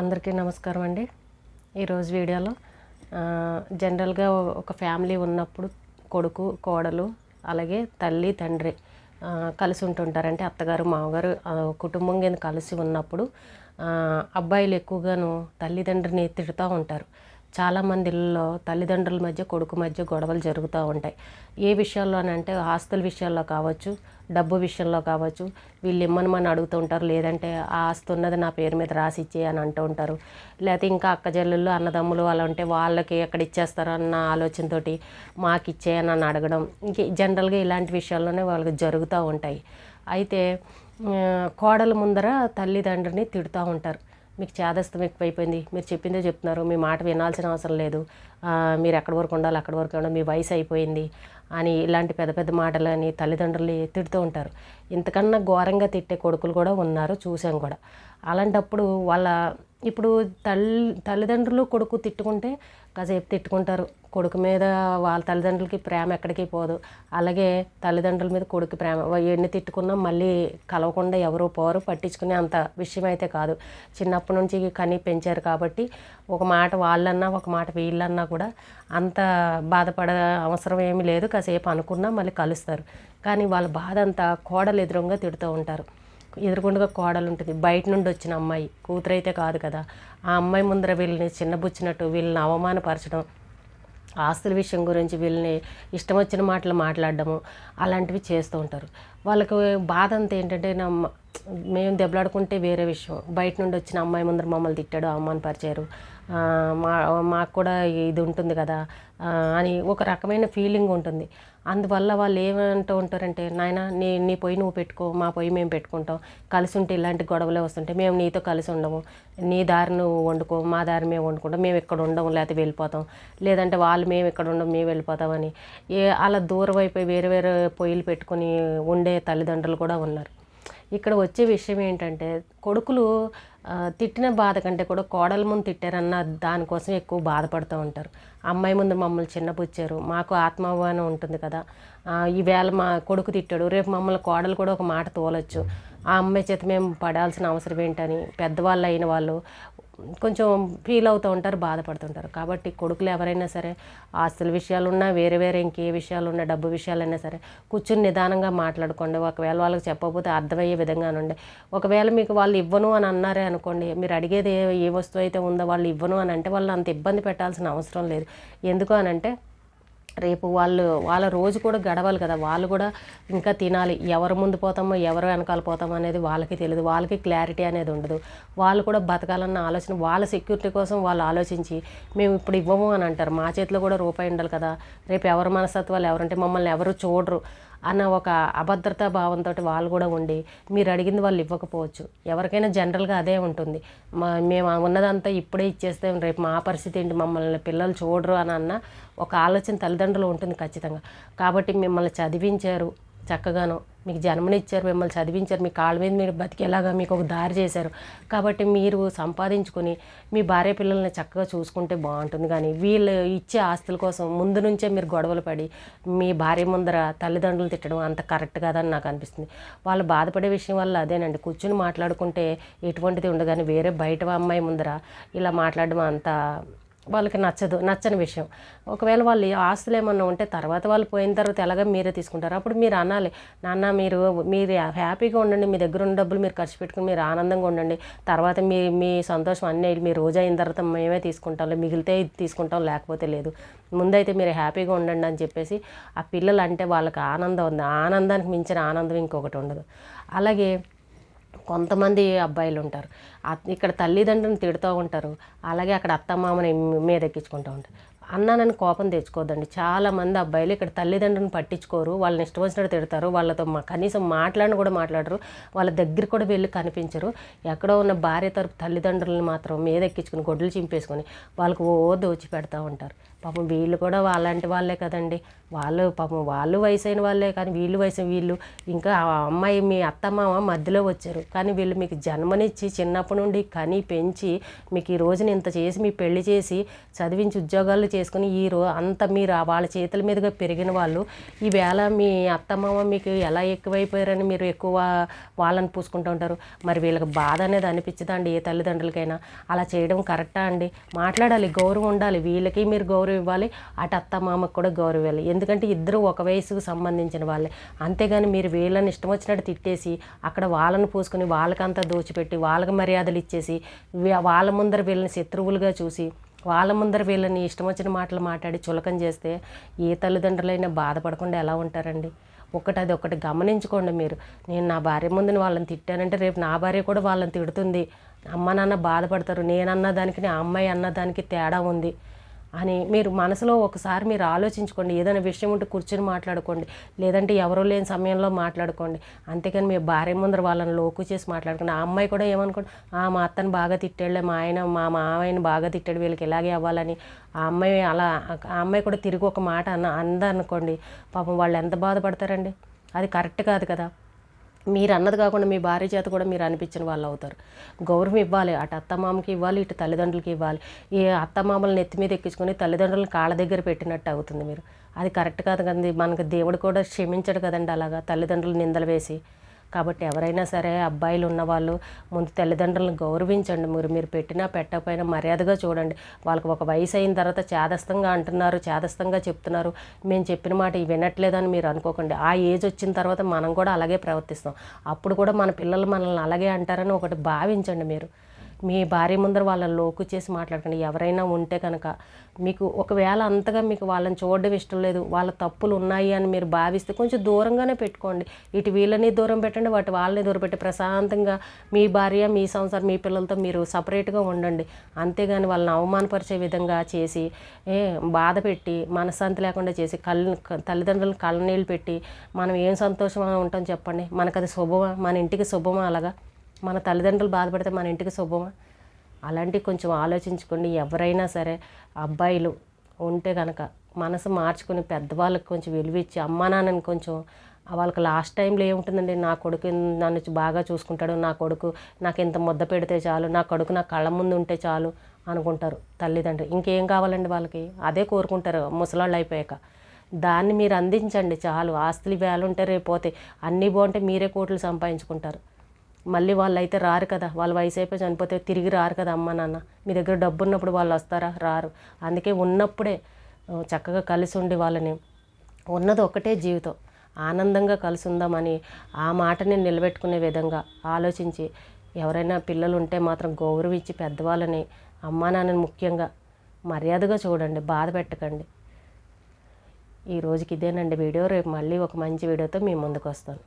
అందరికీ నమస్కారం అండి. ఈరోజు వీడియోలో జనరల్గా ఒక ఫ్యామిలీ ఉన్నప్పుడు కొడుకు కోడలు అలాగే తల్లి తండ్రి కలిసి ఉంటుంటారు. అంటే అత్తగారు మామగారు కుటుంబం కింద కలిసి ఉన్నప్పుడు అబ్బాయిలు ఎక్కువగాను తల్లిదండ్రిని తిడుతూ ఉంటారు. చాలామంది ఇళ్ళలో తల్లిదండ్రుల మధ్య కొడుకు మధ్య గొడవలు జరుగుతూ ఉంటాయి. ఏ విషయాల్లోనంటే ఆస్తుల విషయాల్లో కావచ్చు డబ్బు విషయంలో కావచ్చు వీళ్ళు ఇమ్మనమని అడుగుతూ ఉంటారు. లేదంటే ఆ ఆస్తి ఉన్నది నా పేరు మీద రాసిచ్చే అని అంటూ ఉంటారు. లేకపోతే ఇంకా అక్క చెల్లెళ్ళు అన్నదమ్ములు అలా ఉంటే వాళ్ళకి ఎక్కడ ఇచ్చేస్తారో అన్న ఆలోచనతోటి మాకు ఇచ్చేయని అని అడగడం. ఇంక జనరల్గా ఇలాంటి విషయాల్లోనే వాళ్ళకి జరుగుతూ ఉంటాయి. అయితే కోడల ముందర తల్లిదండ్రిని తిడుతూ ఉంటారు. మీకు చేదస్తం ఎక్కువైపోయింది. మీరు చెప్పిందే చెప్తున్నారు. మీ మాట వినాల్సిన అవసరం లేదు. మీరు ఎక్కడి వరకు ఉండాలి అక్కడి వరకు ఉండాలి మీ వయసు అయిపోయింది అని ఇలాంటి పెద్ద పెద్ద మాటలని తల్లిదండ్రులు తిడుతూ ఉంటారు. ఇంతకన్నా ఘోరంగా తిట్టే కొడుకులు కూడా ఉన్నారు. చూసాం కూడా. అలాంటప్పుడు వాళ్ళ ఇప్పుడు తల్లి తల్లిదండ్రులు కొడుకు తిట్టుకుంటే కాసేపు తిట్టుకుంటారు. కొడుకు మీద వాళ్ళ తల్లిదండ్రులకి ప్రేమ ఎక్కడికి పోదు. అలాగే తల్లిదండ్రుల మీద కొడుకు ప్రేమ. ఎన్ని తిట్టుకున్నా మళ్ళీ కలవకుండా ఎవరు పోరు. పట్టించుకునే అంత విషయం అయితే కాదు. చిన్నప్పటి నుంచి కని పెంచారు కాబట్టి ఒక మాట వాళ్ళన్నా ఒక మాట వీళ్ళన్నా కూడా అంత బాధపడే అవసరం ఏమీ లేదు. కాసేపు అనుకున్నా మళ్ళీ కలుస్తారు. కానీ వాళ్ళ బాధ అంతా కోడలు ఎదురుగా తిడుతూ ఉంటారు. ఎదురుకుండా కోడలు ఉంటుంది బయట నుండి వచ్చిన అమ్మాయి. కూతురు అయితే కాదు కదా. ఆ అమ్మాయి ముందర వీళ్ళని చిన్నబుచ్చినట్టు వీళ్ళని అవమానపరచడం ఆస్తుల విషయం గురించి వీళ్ళని ఇష్టం వచ్చిన మాటలు మాట్లాడడము అలాంటివి చేస్తూ ఉంటారు. వాళ్ళకు బాధ అంతా ఏంటంటే నా మేము దెబ్బలాడుకుంటే వేరే విషయం. బయట నుండి వచ్చిన అమ్మాయి ముందర మమ్మల్ని తిట్టాడు అమ్మని పరిచారు. మా మాకు కూడా ఇది ఉంటుంది కదా అని ఒక రకమైన ఫీలింగ్ ఉంటుంది. అందువల్ల వాళ్ళు ఏమంటూ ఉంటారంటే నాయన నీ నీ పొయ్యి నువ్వు పెట్టుకో మా పొయ్యి మేము పెట్టుకుంటాం. కలిసి ఉంటే ఇలాంటి గొడవలే వస్తుంటే మేము నీతో కలిసి ఉండము. నీ దారి నువ్వు వండుకో మా దారి మేము వండుకుంటాం. మేము ఇక్కడ ఉండము లేకపోతే వెళ్ళిపోతాం. లేదంటే వాళ్ళు మేము ఇక్కడ ఉండం మేము వెళ్ళిపోతామని. ఏ అలా దూరం అయిపోయి వేరే వేరే పొయ్యిలు పెట్టుకొని ఉండే తల్లిదండ్రులు కూడా ఉన్నారు. ఇక్కడ వచ్చే విషయం ఏంటంటే కొడుకులు తిట్టిన బాధ కంటే కూడా కోడల ముందు తిట్టారన్న దానికోసం ఎక్కువ బాధపడుతూ ఉంటారు. అమ్మాయి ముందు మమ్మల్ని చిన్నపుచ్చారు. మాకు ఆత్మాభిమానం ఉంటుంది కదా. ఈవేళ మా కొడుకు తిట్టాడు. రేపు మమ్మల్ని కోడలు కూడా ఒక మాట తోలొచ్చు. ఆ అమ్మాయి చేత మేము పడాల్సిన అవసరం ఏంటని పెద్దవాళ్ళు అయిన వాళ్ళు కొంచెం ఫీల్ అవుతూ ఉంటారు బాధపడుతుంటారు. కాబట్టి కొడుకులు ఎవరైనా సరే ఆస్తుల విషయాలు ఉన్నా వేరే వేరే ఇంకే విషయాలు ఉన్నా డబ్బు విషయాలైనా సరే కూర్చుని నిదానంగా మాట్లాడుకోండి. ఒకవేళ వాళ్ళకి చెప్పకపోతే అర్థమయ్యే విధంగా ఉండే ఒకవేళ మీకు వాళ్ళు ఇవ్వను అని అన్నారే అనుకోండి మీరు అడిగేది ఏ ఏ వస్తువు అయితే ఉందో వాళ్ళు ఇవ్వను అని అంటే వాళ్ళు అంత ఇబ్బంది పెట్టాల్సిన అవసరం లేదు. ఎందుకు అని అంటే రేపు వాళ్ళు వాళ్ళ రోజు కూడా గడవాలి కదా. వాళ్ళు కూడా ఇంకా తినాలి. ఎవరు ముందు పోతామో ఎవరు వెనకాల పోతామో అనేది వాళ్ళకి తెలియదు వాళ్ళకి క్లారిటీ అనేది ఉండదు. వాళ్ళు కూడా బతకాలన్న ఆలోచన వాళ్ళ సెక్యూరిటీ కోసం వాళ్ళు ఆలోచించి మేము ఇప్పుడు ఇవ్వము అని అంటారు. మా చేతిలో కూడా రూపాయి ఉండాలి కదా. రేపు ఎవరి మనస్తత్వాలు ఎవరంటే మమ్మల్ని ఎవరు చూడరు. అన్న ఒక అభద్రతా భావంతో వాళ్ళు కూడా ఉండి మీరు అడిగింది వాళ్ళు ఇవ్వకపోవచ్చు. ఎవరికైనా జనరల్గా అదే ఉంటుంది. మా మేము ఉన్నదంతా ఇప్పుడే ఇచ్చేస్తాం రేపు మా పరిస్థితి ఏంటి? మమ్మల్ని పిల్లలు చూడరు అని అన్న ఒక ఆలోచన తల్లిదండ్రులు ఉంటుంది ఖచ్చితంగా. కాబట్టి మిమ్మల్ని చదివించారు. చక్కగాను మీకు జన్మనిచ్చారు మిమ్మల్ని చదివించారు మీ కాళ్ళ మీద మీరు బతికేలాగా మీకు ఒక దారి చేశారు. కాబట్టి మీరు సంపాదించుకొని మీ భార్య పిల్లల్ని చక్కగా చూసుకుంటే బాగుంటుంది. కానీ వీళ్ళు ఇచ్చే ఆస్తుల కోసం ముందు నుంచే మీరు గొడవలు పడి మీ భార్య ముందర తల్లిదండ్రులు తిట్టడం అంత కరెక్ట్ కాదని నాకు అనిపిస్తుంది. వాళ్ళు బాధపడే విషయం వల్ల అదేనండి. కూర్చుని మాట్లాడుకుంటే ఎటువంటిది ఉండగాని వేరే బయట అమ్మాయి ముందర ఇలా మాట్లాడడం అంత వాళ్ళకి నచ్చదు నచ్చని విషయం. ఒకవేళ వాళ్ళు ఆస్తులు ఏమన్నా ఉంటే తర్వాత వాళ్ళు పోయిన తర్వాత ఎలాగ మీరే తీసుకుంటారు? అప్పుడు మీరు అనాలి నాన్న మీరు మీరు హ్యాపీగా ఉండండి మీ దగ్గర ఉన్న డబ్బులు మీరు ఖర్చు పెట్టుకుని మీరు ఆనందంగా ఉండండి. తర్వాత మీ మీ సంతోషం అన్నీ మీ రోజు అయిన తర్వాత మేమే తీసుకుంటాం మిగిలితే ఇది తీసుకుంటాం లేకపోతే లేదు. ముందైతే మీరు హ్యాపీగా ఉండండి అని చెప్పేసి ఆ పిల్లలు అంటే వాళ్ళకి ఆనందం ఉంది. ఆనందానికి మించిన ఆనందం ఇంకొకటి ఉండదు. అలాగే కొంతమంది అబ్బాయిలు ఉంటారు ఇక్కడ తల్లిదండ్రులను తిడుతూ ఉంటారు. అలాగే అక్కడ అత్తమామని మీద ఎక్కించుకుంటూ ఉంటారు. అన్నానని కోపం తెచ్చుకోవద్దండి చాలా మంది అబ్బాయిలు ఇక్కడ తల్లిదండ్రులను పట్టించుకోరు. వాళ్ళని ఇష్టం వచ్చినట్టు తిడతారు. వాళ్ళతో మా కనీసం మాట్లాడిన కూడా మాట్లాడరు. వాళ్ళ దగ్గర కూడా వెళ్ళి కనిపించరు. ఎక్కడో ఉన్న భార్య తరపు తల్లిదండ్రులను మాత్రం మీద ఎక్కించుకుని గొడ్లు చింపేసుకొని వాళ్ళకు ఓ దోచి పెడతా ఉంటారు. పాపం వీళ్ళు కూడా వాళ్ళంటి వాళ్ళే కదండి. వాళ్ళు పాపం వాళ్ళు వయసు అయిన వాళ్ళే కానీ వీళ్ళు వయసు వీళ్ళు ఇంకా ఆ అమ్మాయి మీ అత్తమామ మధ్యలో వచ్చారు. కానీ వీళ్ళు మీకు జన్మనిచ్చి చిన్నప్పటి నుండి కని పెంచి మీకు ఈ రోజున ఇంత చేసి మీ పెళ్ళి చేసి చదివించి ఉద్యోగాలు చేసుకుని ఈ రో అంత మీరు వాళ్ళ చేతుల మీదుగా పెరిగిన వాళ్ళు ఈవేళ మీ అత్తమామ మీకు ఎలా ఎక్కువైపోయారని మీరు ఎక్కువ వాళ్ళని పూసుకుంటూ ఉంటారు. మరి వీళ్ళకి బాధ అనేది అనిపించదండి ఏ తల్లిదండ్రులకైనా? అలా చేయడం కరెక్టా అండి? మాట్లాడాలి గౌరవం ఉండాలి. వీళ్ళకి మీరు గౌరవం ఇవ్వాలి అటు అత్త మామకు కూడా గౌరవం ఇవ్వాలి ఎందుకంటే ఇద్దరు ఒక వయసుకు సంబంధించిన వాళ్ళే. అంతేగాని మీరు వీళ్ళని ఇష్టం వచ్చినట్టు తిట్టేసి అక్కడ వాళ్ళని పూసుకొని వాళ్ళకంతా దోచిపెట్టి వాళ్ళకి మర్యాదలు ఇచ్చేసి వాళ్ళ ముందర వీళ్ళని శత్రువులుగా చూసి వాళ్ళ ముందర వీళ్ళని ఇష్టం వచ్చిన మాటలు మాట్లాడి చులకం చేస్తే ఏ తల్లిదండ్రులైనా బాధపడకుండా ఎలా ఉంటారండి? ఒకటి అది ఒకటి గమనించుకోండి మీరు. నేను నా భార్య ముందు వాళ్ళని తిట్టానంటే రేపు నా భార్య కూడా వాళ్ళని తిడుతుంది. అమ్మ నాన్న బాధపడతారు. నేనన్న దానికి నా అమ్మాయి అన్న దానికి తేడా ఉంది. అని మీరు మనసులో ఒకసారి మీరు ఆలోచించుకోండి. ఏదైనా విషయం ఉంటే కూర్చొని మాట్లాడుకోండి. లేదంటే ఎవరో లేని సమయంలో మాట్లాడుకోండి. అంతేకాని మీ భార్య ముందర వాళ్ళని లోకు చేసి మాట్లాడుకోండి. ఆ అమ్మాయి కూడా ఏమనుకోండి ఆ మా అత్తను బాగా తిట్టాడులే మా ఆయన మా మామయ్యని బాగా తిట్టాడు వీళ్ళకి ఇలాగే అవ్వాలని. ఆ అమ్మాయి అలా ఆ అమ్మాయి కూడా తిరిగి ఒక మాట అన్న అందనుకోండి. పాపం వాళ్ళు ఎంత బాధపడతారండి? అది కరెక్ట్ కాదు కదా. మీరు అన్నది కాకుండా మీ భార్య చేత కూడా మీరు అనిపించిన వాళ్ళు అవుతారు. గౌరవం ఇవ్వాలి అటు అత్తమామకి ఇవ్వాలి ఇటు తల్లిదండ్రులకి ఇవ్వాలి. ఈ అత్తమామలను నెత్తి మీద ఎక్కించుకొని తల్లిదండ్రులను కాళ్ళ దగ్గర పెట్టినట్టు అవుతుంది మీరు. అది కరెక్ట్ కాదు కదండి. మనకు దేవుడు కూడా క్షమించడు కదండి అలాగా. తల్లిదండ్రులు నిందలు వేసి కాబట్టి ఎవరైనా సరే అబ్బాయిలు ఉన్నవాళ్ళు ముందు తల్లిదండ్రులను గౌరవించండి. మీరు మీరు పెట్టినా పెట్టకపోయినా మర్యాదగా చూడండి. వాళ్ళకి ఒక వయసు అయిన తర్వాత చేదస్తంగా అంటున్నారు చేదస్తంగా చెప్తున్నారు. మేము చెప్పిన మాట వినట్లేదని మీరు అనుకోకండి. ఆ ఏజ్ వచ్చిన తర్వాత మనం కూడా అలాగే ప్రవర్తిస్తాం. అప్పుడు కూడా మన పిల్లలు మనల్ని అలాగే అంటారని ఒకటి భావించండి మీరు. మీ భార్య ముందర వాళ్ళని లోకు చేసి మాట్లాడకండి. ఎవరైనా ఉంటే కనుక మీకు ఒకవేళ అంతగా మీకు వాళ్ళని చూడడం ఇష్టం లేదు వాళ్ళ తప్పులు ఉన్నాయి అని మీరు భావిస్తే కొంచెం దూరంగానే పెట్టుకోండి. ఇటు వీళ్ళని దూరం పెట్టండి వాటి వాళ్ళని దూరం పెట్టి ప్రశాంతంగా మీ భార్య మీ సంసారం మీ పిల్లలతో మీరు సపరేట్గా ఉండండి. అంతేగాని వాళ్ళని అవమానపరిచే విధంగా చేసి ఏ బాధ పెట్టి మనశ్శాంతి లేకుండా చేసి కళ్ళు తల్లిదండ్రులను కళ్ళనీళ్ళు పెట్టి మనం ఏం సంతోషంగా ఉంటాం చెప్పండి. మనకు అది శుభమా? మన ఇంటికి శుభమా అలాగా? మన తల్లిదండ్రులు బాధపడితే మన ఇంటికి శుభమా? అలాంటివి కొంచెం ఆలోచించుకోండి. ఎవరైనా సరే అబ్బాయిలు ఉంటే కనుక మనసు మార్చుకుని పెద్దవాళ్ళకి కొంచెం విలువ ఇచ్చి అమ్మా నాన్నని కొంచెం వాళ్ళకి లాస్ట్ టైంలో ఏముంటుందండి? నా కొడుకు నన్ను బాగా చూసుకుంటాడు. నా కొడుకు నాకు ఇంత ముద్ద పెడితే చాలు. నా కొడుకు నా కళ్ళ ముందు ఉంటే చాలు అనుకుంటారు తల్లిదండ్రులు. ఇంకేం కావాలండి వాళ్ళకి? అదే కోరుకుంటారు ముసలాళ్ళు అయిపోయాక. దాన్ని మీరు అందించండి చాలు. ఆస్తులు వేలుంటే రేపు పోతే అన్నీ బాగుంటే మీరే కోట్లు సంపాదించుకుంటారు. మళ్ళీ వాళ్ళు అయితే రారు కదా. వాళ్ళ వయసు అయిపోయి చనిపోతే తిరిగి రారు కదా అమ్మ నాన్న. మీ దగ్గర డబ్బు ఉన్నప్పుడు వాళ్ళు వస్తారా? రారు. అందుకే ఉన్నప్పుడే చక్కగా కలిసి ఉండి వాళ్ళని. ఉన్నది ఒకటే జీవితం. ఆనందంగా కలిసి ఉందామని ఆ మాటని నిలబెట్టుకునే విధంగా ఆలోచించి ఎవరైనా పిల్లలు ఉంటే మాత్రం గౌరవించి పెద్దవాళ్ళని అమ్మా నాన్నని ముఖ్యంగా మర్యాదగా చూడండి బాధ పెట్టకండి. ఈ రోజుకి ఇదేనండి వీడియో. రేపు మళ్ళీ ఒక మంచి వీడియోతో మీ ముందుకు వస్తాను